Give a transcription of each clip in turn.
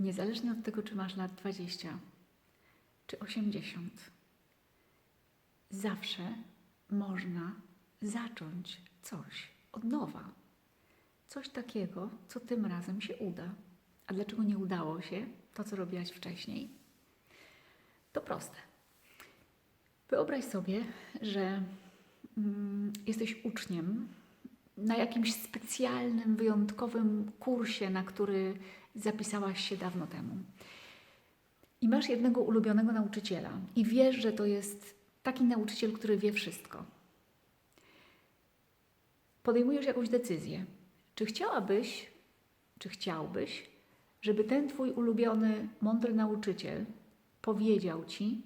niezależnie od tego, czy masz lat 20 czy 80, zawsze można zacząć coś od nowa. Coś takiego, co tym razem się uda. A dlaczego nie udało się to, co robiłaś wcześniej? To proste. Wyobraź sobie, że mm, jesteś uczniem na jakimś specjalnym, wyjątkowym kursie, na który zapisałaś się dawno temu. I masz jednego ulubionego nauczyciela i wiesz, że to jest taki nauczyciel, który wie wszystko. Podejmujesz jakąś decyzję. Czy chciałabyś, czy chciałbyś, żeby ten twój ulubiony, mądry nauczyciel powiedział ci,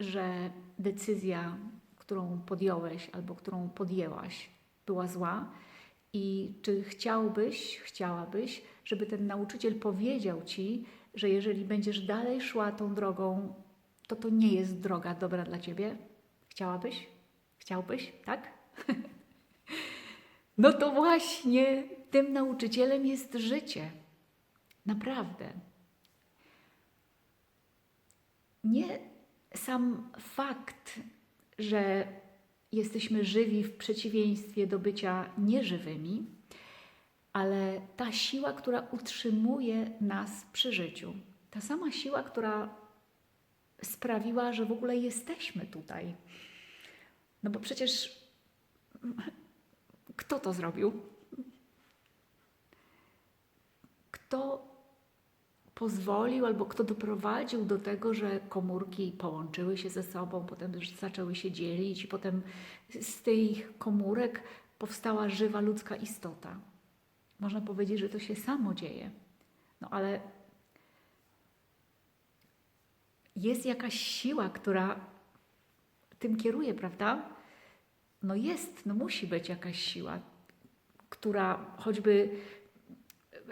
że decyzja, którą podjąłeś albo którą podjęłaś, była zła? I czy chciałbyś, chciałabyś, żeby ten nauczyciel powiedział ci, że jeżeli będziesz dalej szła tą drogą, to to nie jest droga dobra dla ciebie? Chciałabyś? Chciałbyś, tak? no to właśnie tym nauczycielem jest życie. Naprawdę. Nie sam fakt, że jesteśmy żywi w przeciwieństwie do bycia nieżywymi, ale ta siła, która utrzymuje nas przy życiu, ta sama siła, która sprawiła, że w ogóle jesteśmy tutaj. No bo przecież kto to zrobił? Kto pozwolił albo kto doprowadził do tego, że komórki połączyły się ze sobą, potem zaczęły się dzielić i potem z tych komórek powstała żywa ludzka istota. Można powiedzieć, że to się samo dzieje. No ale jest jakaś siła, która tym kieruje, prawda? No jest, no musi być jakaś siła, która choćby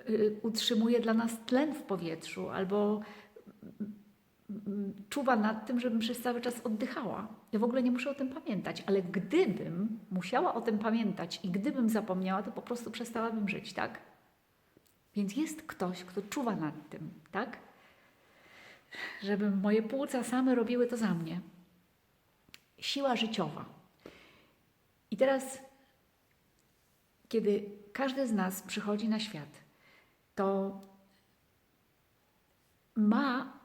y, utrzymuje dla nas tlen w powietrzu albo mm, czuwa nad tym, żebym przez cały czas oddychała. Ja w ogóle nie muszę o tym pamiętać, ale gdybym musiała o tym pamiętać i gdybym zapomniała, to po prostu przestałabym żyć, tak? Więc jest ktoś, kto czuwa nad tym, tak? Żeby moje płuca same robiły to za mnie. Siła życiowa. I teraz, kiedy każdy z nas przychodzi na świat, to ma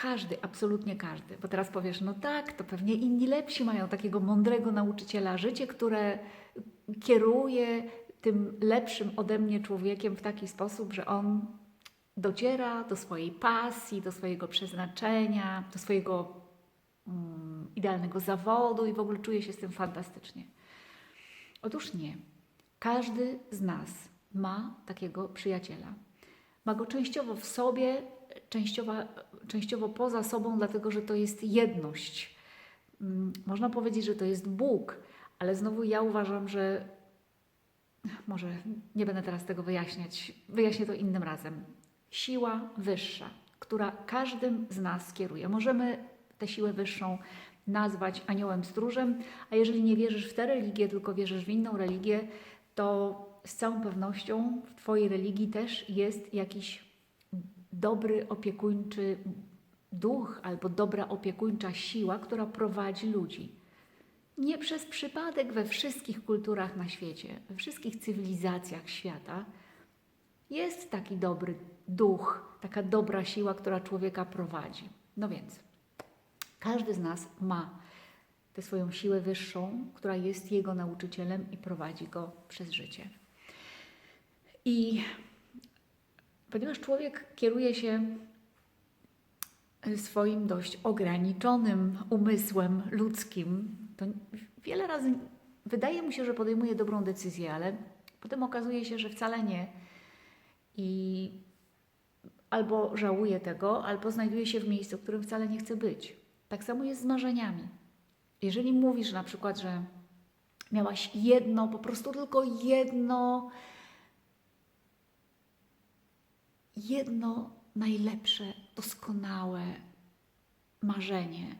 każdy, absolutnie każdy, bo teraz powiesz, no tak, to pewnie inni lepsi mają takiego mądrego nauczyciela życie, które kieruje tym lepszym ode mnie człowiekiem w taki sposób, że on dociera do swojej pasji, do swojego przeznaczenia, do swojego mm, idealnego zawodu i w ogóle czuje się z tym fantastycznie. Otóż nie. Każdy z nas ma takiego przyjaciela. Ma go częściowo w sobie, częściowo, częściowo poza sobą, dlatego że to jest jedność. Mm, Można powiedzieć, że to jest Bóg, ale znowu ja uważam, że może nie będę teraz tego wyjaśniać, wyjaśnię to innym razem. Siła wyższa, która każdym z nas kieruje. Możemy tę siłę wyższą nazwać aniołem stróżem, a jeżeli nie wierzysz w tę religię, tylko wierzysz w inną religię, to z całą pewnością w Twojej religii też jest jakiś dobry opiekuńczy duch albo dobra opiekuńcza siła, która prowadzi ludzi. Nie przez przypadek we wszystkich kulturach na świecie, we wszystkich cywilizacjach świata jest taki dobry duch, taka dobra siła, która człowieka prowadzi. No więc, każdy z nas ma tę swoją siłę wyższą, która jest jego nauczycielem i prowadzi go przez życie. I ponieważ człowiek kieruje się swoim dość ograniczonym umysłem ludzkim, to wiele razy wydaje mu się, że podejmuje dobrą decyzję, ale potem okazuje się, że wcale nie. I albo żałuje tego, albo znajduje się w miejscu, w którym wcale nie chce być. Tak samo jest z marzeniami. Jeżeli mówisz na przykład, że miałaś jedno, po prostu tylko jedno, jedno najlepsze, doskonałe marzenie.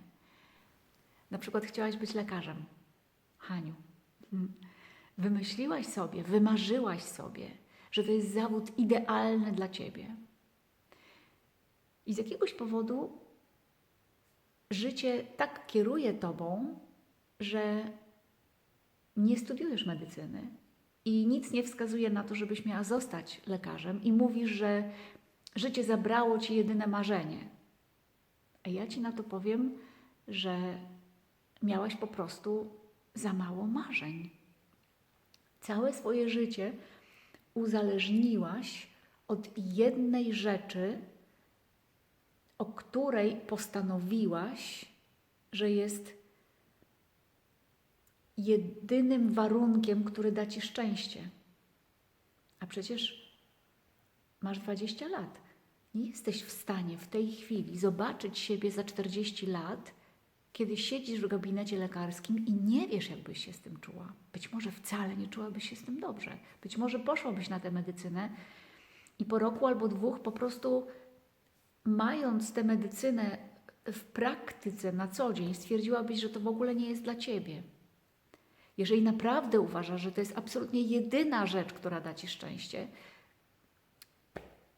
Na przykład chciałaś być lekarzem. Haniu, mm, wymyśliłaś sobie, wymarzyłaś sobie, że to jest zawód idealny dla ciebie. I z jakiegoś powodu życie tak kieruje tobą, że nie studiujesz medycyny i nic nie wskazuje na to, żebyś miała zostać lekarzem, i mówisz, że życie zabrało ci jedyne marzenie. A ja ci na to powiem, że miałaś po prostu za mało marzeń. Całe swoje życie uzależniłaś od jednej rzeczy, o której postanowiłaś, że jest jedynym warunkiem, który da ci szczęście. A przecież masz 20 lat. Nie jesteś w stanie w tej chwili zobaczyć siebie za 40 lat, kiedy siedzisz w gabinecie lekarskim i nie wiesz, jakbyś się z tym czuła. Być może wcale nie czułabyś się z tym dobrze. Być może poszłabyś na tę medycynę i po roku albo dwóch po prostu mając tę medycynę w praktyce na co dzień, stwierdziłabyś, że to w ogóle nie jest dla ciebie. Jeżeli naprawdę uważasz, że to jest absolutnie jedyna rzecz, która da ci szczęście,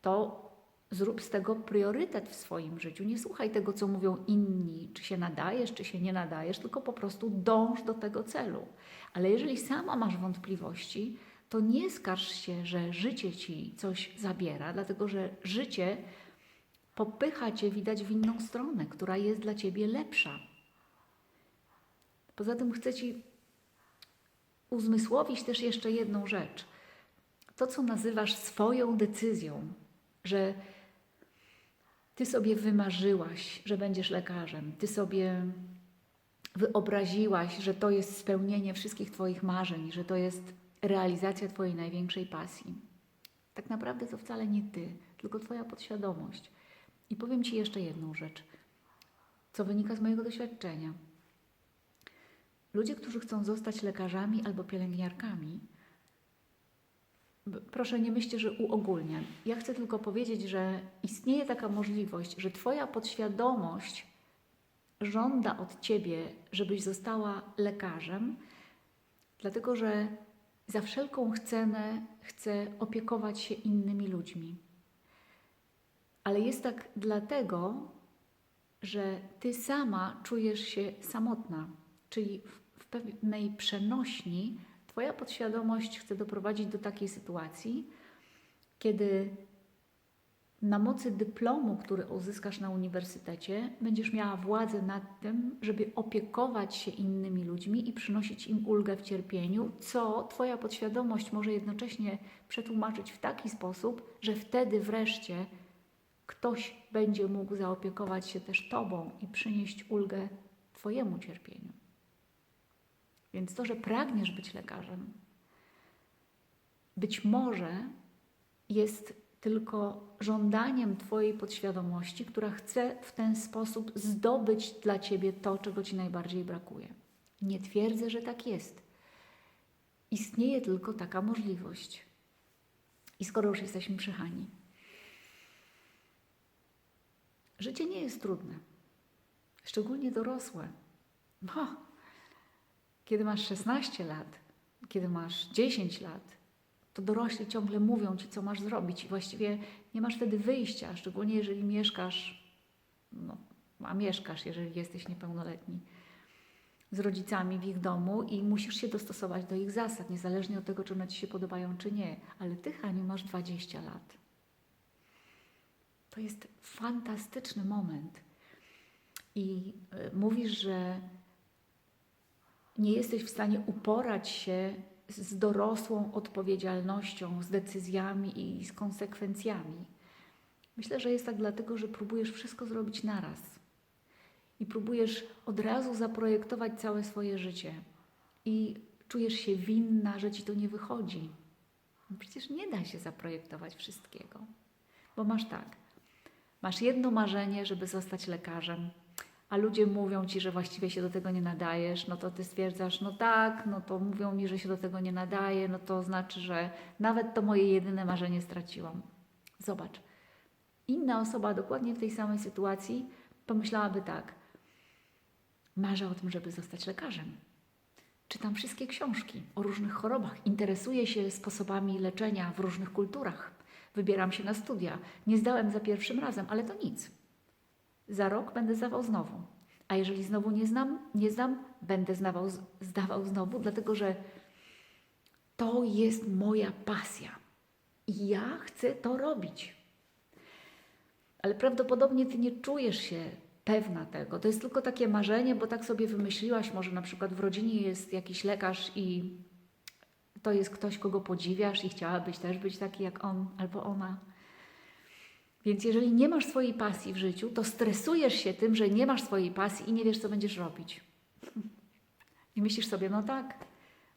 to zrób z tego priorytet w swoim życiu. Nie słuchaj tego, co mówią inni, czy się nadajesz, czy się nie nadajesz, tylko po prostu dąż do tego celu. Ale jeżeli sama masz wątpliwości, to nie skarż się, że życie ci coś zabiera, dlatego że życie popycha cię, widać, w inną stronę, która jest dla ciebie lepsza. Poza tym chcę ci uzmysłowić też jeszcze jedną rzecz. To, co nazywasz swoją decyzją, że ty sobie wymarzyłaś, że będziesz lekarzem, ty sobie wyobraziłaś, że to jest spełnienie wszystkich Twoich marzeń, że to jest realizacja Twojej największej pasji. Tak naprawdę to wcale nie Ty, tylko Twoja podświadomość. I powiem Ci jeszcze jedną rzecz, co wynika z mojego doświadczenia. Ludzie, którzy chcą zostać lekarzami albo pielęgniarkami, proszę nie myślcie, że uogólniam. Ja chcę tylko powiedzieć, że istnieje taka możliwość, że Twoja podświadomość żąda od Ciebie, żebyś została lekarzem, dlatego że za wszelką cenę chce opiekować się innymi ludźmi. Ale jest tak dlatego, że Ty sama czujesz się samotna, czyli w pewnej przenośni Twoja podświadomość chce doprowadzić do takiej sytuacji, kiedy na mocy dyplomu, który uzyskasz na uniwersytecie, będziesz miała władzę nad tym, żeby opiekować się innymi ludźmi i przynosić im ulgę w cierpieniu, co Twoja podświadomość może jednocześnie przetłumaczyć w taki sposób, że wtedy wreszcie ktoś będzie mógł zaopiekować się też Tobą i przynieść ulgę Twojemu cierpieniu. Więc to, że pragniesz być lekarzem, być może jest tylko żądaniem Twojej podświadomości, która chce w ten sposób zdobyć dla Ciebie to, czego Ci najbardziej brakuje. Nie twierdzę, że tak jest. Istnieje tylko taka możliwość. I skoro już jesteśmy przy Hani, życie nie jest trudne, szczególnie dorosłe. Kiedy masz 16 lat, kiedy masz 10 lat, to dorośli ciągle mówią ci, co masz zrobić, i właściwie nie masz wtedy wyjścia, szczególnie jeżeli mieszkasz, no, a mieszkasz, jeżeli jesteś niepełnoletni, z rodzicami w ich domu i musisz się dostosować do ich zasad, niezależnie od tego, czy one ci się podobają, czy nie. Ale ty, Haniu, masz 20 lat. To jest fantastyczny moment. I y, mówisz, że nie jesteś w stanie uporać się z dorosłą odpowiedzialnością, z decyzjami i z konsekwencjami. Myślę, że jest tak dlatego, że próbujesz wszystko zrobić naraz i próbujesz od razu zaprojektować całe swoje życie i czujesz się winna, że ci to nie wychodzi. No przecież nie da się zaprojektować wszystkiego, bo masz tak. Masz jedno marzenie, żeby zostać lekarzem, a ludzie mówią ci, że właściwie się do tego nie nadajesz, no to ty stwierdzasz, no tak, no to mówią mi, że się do tego nie nadaje, no to znaczy, że nawet to moje jedyne marzenie straciłam. Zobacz. Inna osoba dokładnie w tej samej sytuacji pomyślałaby tak. Marzę o tym, żeby zostać lekarzem. Czytam wszystkie książki o różnych chorobach, interesuję się sposobami leczenia w różnych kulturach. Wybieram się na studia. Nie zdałem za pierwszym razem, ale to nic za rok będę zdawał znowu. A jeżeli znowu nie znam, nie znam, będę zdawał, zdawał znowu, dlatego że to jest moja pasja. I ja chcę to robić. Ale prawdopodobnie ty nie czujesz się pewna tego. To jest tylko takie marzenie, bo tak sobie wymyśliłaś, może na przykład w rodzinie jest jakiś lekarz i to jest ktoś, kogo podziwiasz i chciałabyś też być taki jak on albo ona. Więc jeżeli nie masz swojej pasji w życiu, to stresujesz się tym, że nie masz swojej pasji i nie wiesz, co będziesz robić. I myślisz sobie, no tak,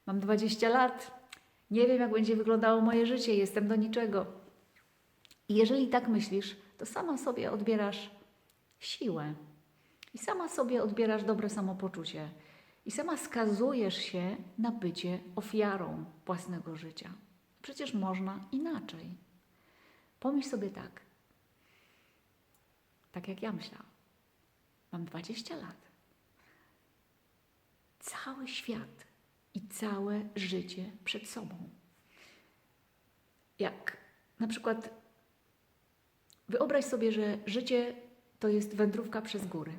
mam 20 lat, nie wiem, jak będzie wyglądało moje życie, jestem do niczego. I jeżeli tak myślisz, to sama sobie odbierasz siłę i sama sobie odbierasz dobre samopoczucie i sama skazujesz się na bycie ofiarą własnego życia. Przecież można inaczej. Pomyśl sobie tak, tak jak ja myślałam. Mam 20 lat. Cały świat i całe życie przed sobą. Jak na przykład wyobraź sobie, że życie to jest wędrówka przez góry.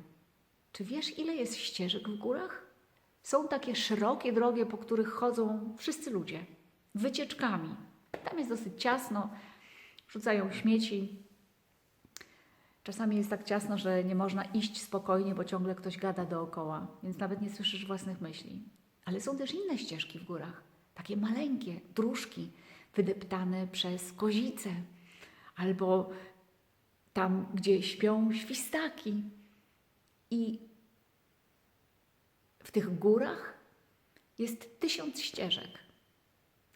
Czy wiesz, ile jest ścieżek w górach? Są takie szerokie drogi, po których chodzą wszyscy ludzie, wycieczkami. Tam jest dosyć ciasno, rzucają śmieci. Czasami jest tak ciasno, że nie można iść spokojnie, bo ciągle ktoś gada dookoła, więc nawet nie słyszysz własnych myśli. Ale są też inne ścieżki w górach, takie maleńkie, dróżki, wydeptane przez kozice, albo tam, gdzie śpią świstaki. I w tych górach jest tysiąc ścieżek.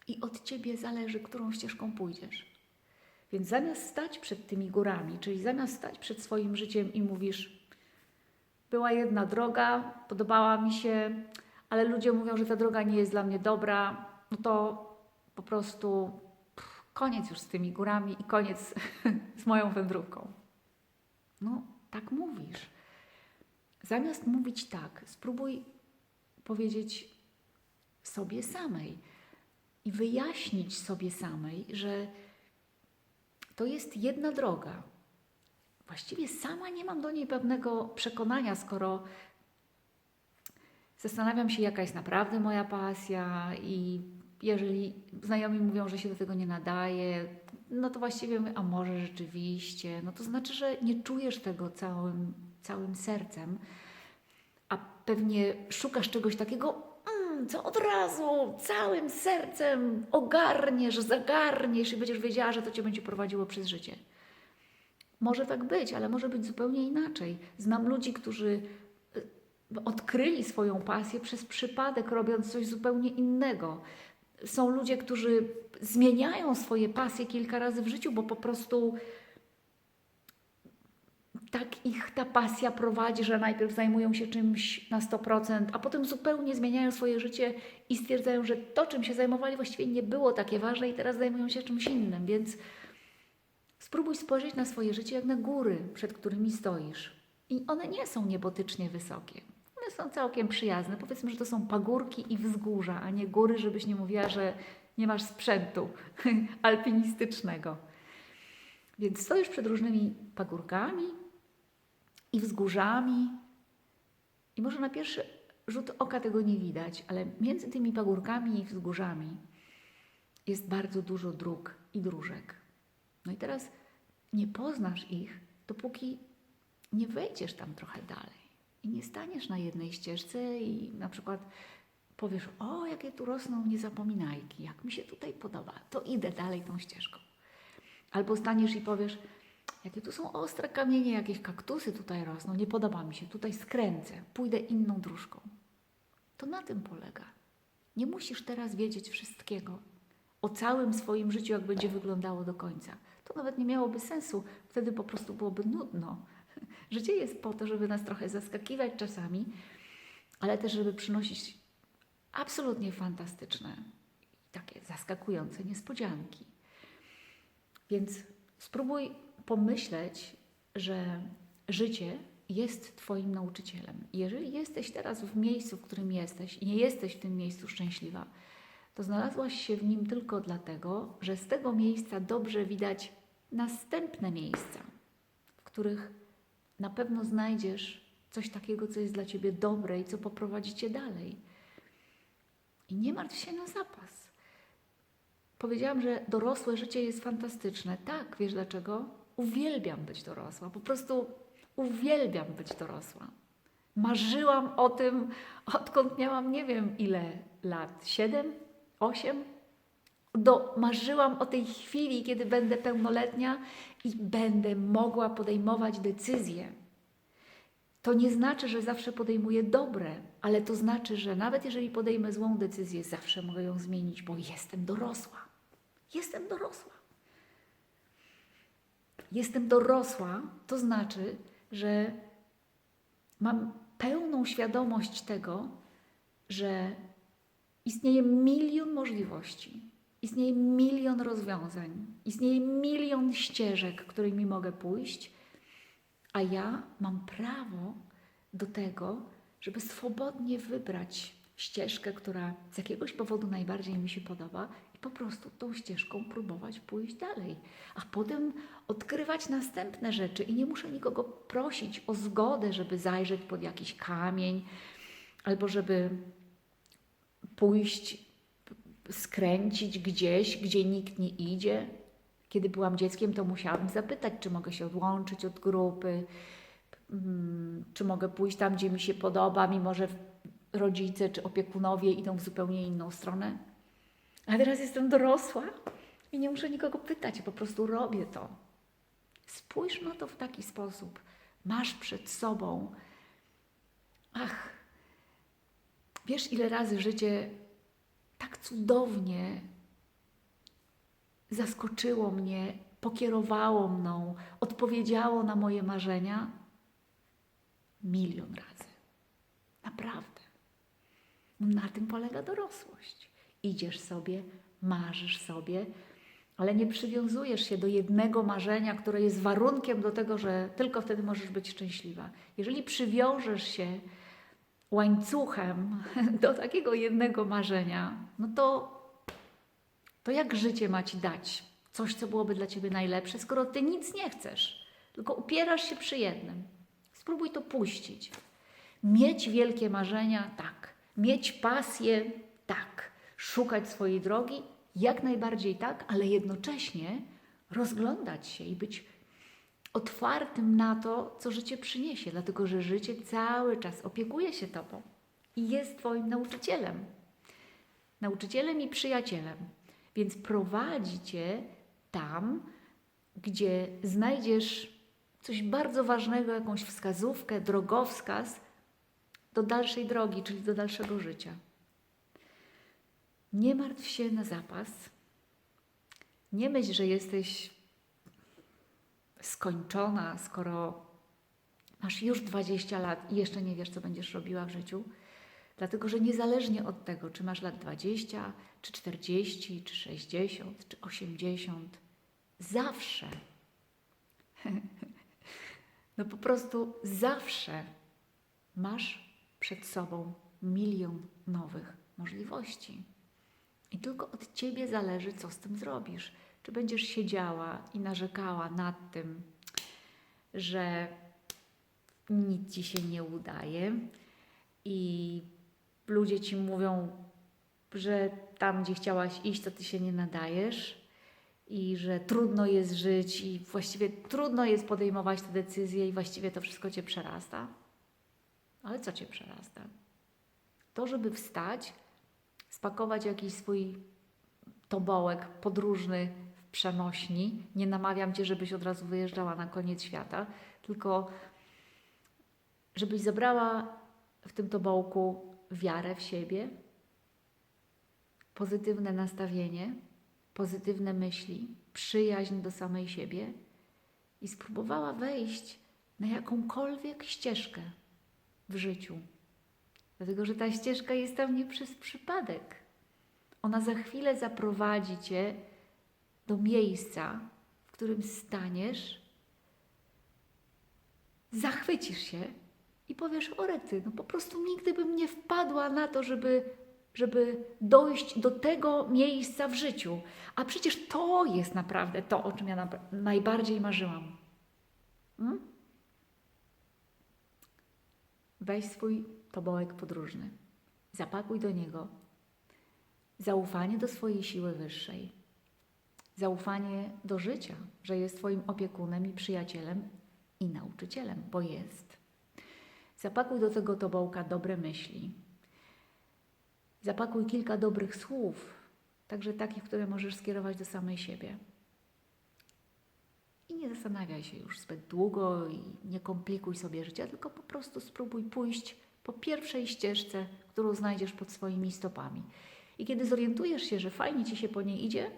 I od ciebie zależy, którą ścieżką pójdziesz. Więc zamiast stać przed tymi górami, czyli zamiast stać przed swoim życiem i mówisz, była jedna droga, podobała mi się, ale ludzie mówią, że ta droga nie jest dla mnie dobra, no to po prostu pff, koniec już z tymi górami i koniec z moją wędrówką. No, tak mówisz. Zamiast mówić tak, spróbuj powiedzieć sobie samej i wyjaśnić sobie samej, że to jest jedna droga. Właściwie sama nie mam do niej pewnego przekonania, skoro zastanawiam się, jaka jest naprawdę moja pasja i jeżeli znajomi mówią, że się do tego nie nadaje, no to właściwie my, a może rzeczywiście, no to znaczy, że nie czujesz tego całym, całym sercem, a pewnie szukasz czegoś takiego, co od razu całym sercem ogarniesz, zagarniesz i będziesz wiedziała, że to cię będzie prowadziło przez życie. Może tak być, ale może być zupełnie inaczej. Znam ludzi, którzy y, odkryli swoją pasję przez przypadek, robiąc coś zupełnie innego. Są ludzie, którzy zmieniają swoje pasje kilka razy w życiu, bo po prostu tak ich ta pasja prowadzi, że najpierw zajmują się czymś na 100%, a potem zupełnie zmieniają swoje życie i stwierdzają, że to, czym się zajmowali, właściwie nie było takie ważne i teraz zajmują się czymś innym. Więc spróbuj spojrzeć na swoje życie jak na góry, przed którymi stoisz. I one nie są niebotycznie wysokie. One są całkiem przyjazne. Powiedzmy, że to są pagórki i wzgórza, a nie góry, żebyś nie mówiła, że nie masz sprzętu alpinistycznego. Więc stoisz przed różnymi pagórkami i wzgórzami, i może na pierwszy rzut oka tego nie widać, ale między tymi pagórkami i wzgórzami jest bardzo dużo dróg i dróżek. No i teraz nie poznasz ich, dopóki nie wejdziesz tam trochę dalej i nie staniesz na jednej ścieżce i na przykład powiesz, o jakie tu rosną niezapominajki, jak mi się tutaj podoba, to idę dalej tą ścieżką. Albo staniesz i powiesz, jakie tu są ostre kamienie, jakieś kaktusy tutaj rosną, nie podoba mi się, tutaj skręcę, pójdę inną dróżką. To na tym polega. Nie musisz teraz wiedzieć wszystkiego o całym swoim życiu, jak będzie wyglądało do końca. To nawet nie miałoby sensu, wtedy po prostu byłoby nudno. Życie jest po to, żeby nas trochę zaskakiwać czasami, ale też, żeby przynosić absolutnie fantastyczne, takie zaskakujące niespodzianki. Więc spróbuj pomyśleć, że życie jest Twoim nauczycielem. Jeżeli jesteś teraz w miejscu, w którym jesteś i nie jesteś w tym miejscu szczęśliwa, to znalazłaś się w nim tylko dlatego, że z tego miejsca dobrze widać następne miejsca, w których na pewno znajdziesz coś takiego, co jest dla ciebie dobre i co poprowadzi cię dalej. I nie martw się na zapas. Powiedziałam, że dorosłe życie jest fantastyczne. Tak, wiesz dlaczego? Uwielbiam być dorosła. Po prostu uwielbiam być dorosła. Marzyłam o tym, odkąd miałam nie wiem ile lat siedem, osiem. Do, marzyłam o tej chwili, kiedy będę pełnoletnia i będę mogła podejmować decyzje. To nie znaczy, że zawsze podejmuję dobre, ale to znaczy, że nawet jeżeli podejmę złą decyzję, zawsze mogę ją zmienić, bo jestem dorosła. Jestem dorosła. Jestem dorosła, to znaczy, że mam pełną świadomość tego, że istnieje milion możliwości, istnieje milion rozwiązań, istnieje milion ścieżek, którymi mogę pójść, a ja mam prawo do tego, żeby swobodnie wybrać ścieżkę, która z jakiegoś powodu najbardziej mi się podoba po prostu tą ścieżką próbować pójść dalej, a potem odkrywać następne rzeczy i nie muszę nikogo prosić o zgodę, żeby zajrzeć pod jakiś kamień albo żeby pójść, skręcić gdzieś, gdzie nikt nie idzie. Kiedy byłam dzieckiem, to musiałam zapytać, czy mogę się odłączyć od grupy, mm, czy mogę pójść tam, gdzie mi się podoba, mimo że rodzice czy opiekunowie idą w zupełnie inną stronę. A teraz jestem dorosła i nie muszę nikogo pytać, po prostu robię to. Spójrz na to w taki sposób. Masz przed sobą. Ach, wiesz, ile razy życie tak cudownie zaskoczyło mnie, pokierowało mną, odpowiedziało na moje marzenia? Milion razy. Naprawdę. Na tym polega dorosłość. Idziesz sobie, marzysz sobie, ale nie przywiązujesz się do jednego marzenia, które jest warunkiem do tego, że tylko wtedy możesz być szczęśliwa. Jeżeli przywiążesz się łańcuchem do takiego jednego marzenia, no to, to jak życie ma ci dać coś, co byłoby dla ciebie najlepsze, skoro ty nic nie chcesz, tylko upierasz się przy jednym? Spróbuj to puścić. Mieć wielkie marzenia, tak. Mieć pasję, tak. Szukać swojej drogi, jak najbardziej tak, ale jednocześnie rozglądać się i być otwartym na to, co życie przyniesie, dlatego że życie cały czas opiekuje się Tobą i jest Twoim nauczycielem. Nauczycielem i przyjacielem. Więc prowadzi Cię tam, gdzie znajdziesz coś bardzo ważnego, jakąś wskazówkę, drogowskaz do dalszej drogi, czyli do dalszego życia. Nie martw się na zapas. Nie myśl, że jesteś skończona, skoro masz już 20 lat i jeszcze nie wiesz, co będziesz robiła w życiu. Dlatego, że niezależnie od tego, czy masz lat 20, czy 40, czy 60, czy 80, zawsze, no po prostu zawsze masz przed sobą milion nowych możliwości. I tylko od ciebie zależy, co z tym zrobisz. Czy będziesz siedziała i narzekała nad tym, że nic ci się nie udaje i ludzie ci mówią, że tam, gdzie chciałaś iść, to ty się nie nadajesz i że trudno jest żyć i właściwie trudno jest podejmować te decyzje i właściwie to wszystko cię przerasta. Ale co cię przerasta? To, żeby wstać, spakować jakiś swój tobołek podróżny w przenośni. Nie namawiam cię, żebyś od razu wyjeżdżała na koniec świata, tylko żebyś zabrała w tym tobołku wiarę w siebie, pozytywne nastawienie, pozytywne myśli, przyjaźń do samej siebie i spróbowała wejść na jakąkolwiek ścieżkę w życiu. Dlatego, że ta ścieżka jest tam nie przez przypadek. Ona za chwilę zaprowadzi cię do miejsca, w którym staniesz, zachwycisz się i powiesz: Orety, no po prostu nigdy bym nie wpadła na to, żeby, żeby dojść do tego miejsca w życiu. A przecież to jest naprawdę to, o czym ja najbardziej marzyłam. Hmm? weź swój tobołek podróżny, zapakuj do niego zaufanie do swojej siły wyższej, zaufanie do życia, że jest Twoim opiekunem i przyjacielem i nauczycielem, bo jest. Zapakuj do tego tobołka dobre myśli. Zapakuj kilka dobrych słów, także takich, które możesz skierować do samej siebie. I nie zastanawiaj się już zbyt długo i nie komplikuj sobie życia, tylko po prostu spróbuj pójść po pierwszej ścieżce, którą znajdziesz pod swoimi stopami. I kiedy zorientujesz się, że fajnie ci się po niej idzie,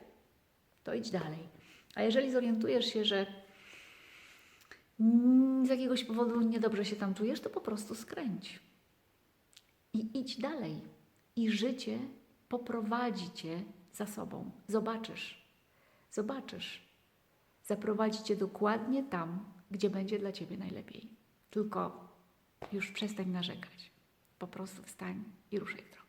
to idź dalej. A jeżeli zorientujesz się, że z jakiegoś powodu niedobrze się tam czujesz, to po prostu skręć. I idź dalej. I życie poprowadzi cię za sobą. Zobaczysz. Zobaczysz. Zaprowadzi cię dokładnie tam, gdzie będzie dla ciebie najlepiej. Tylko już przestań narzekać. Po prostu wstań i ruszaj w drogę.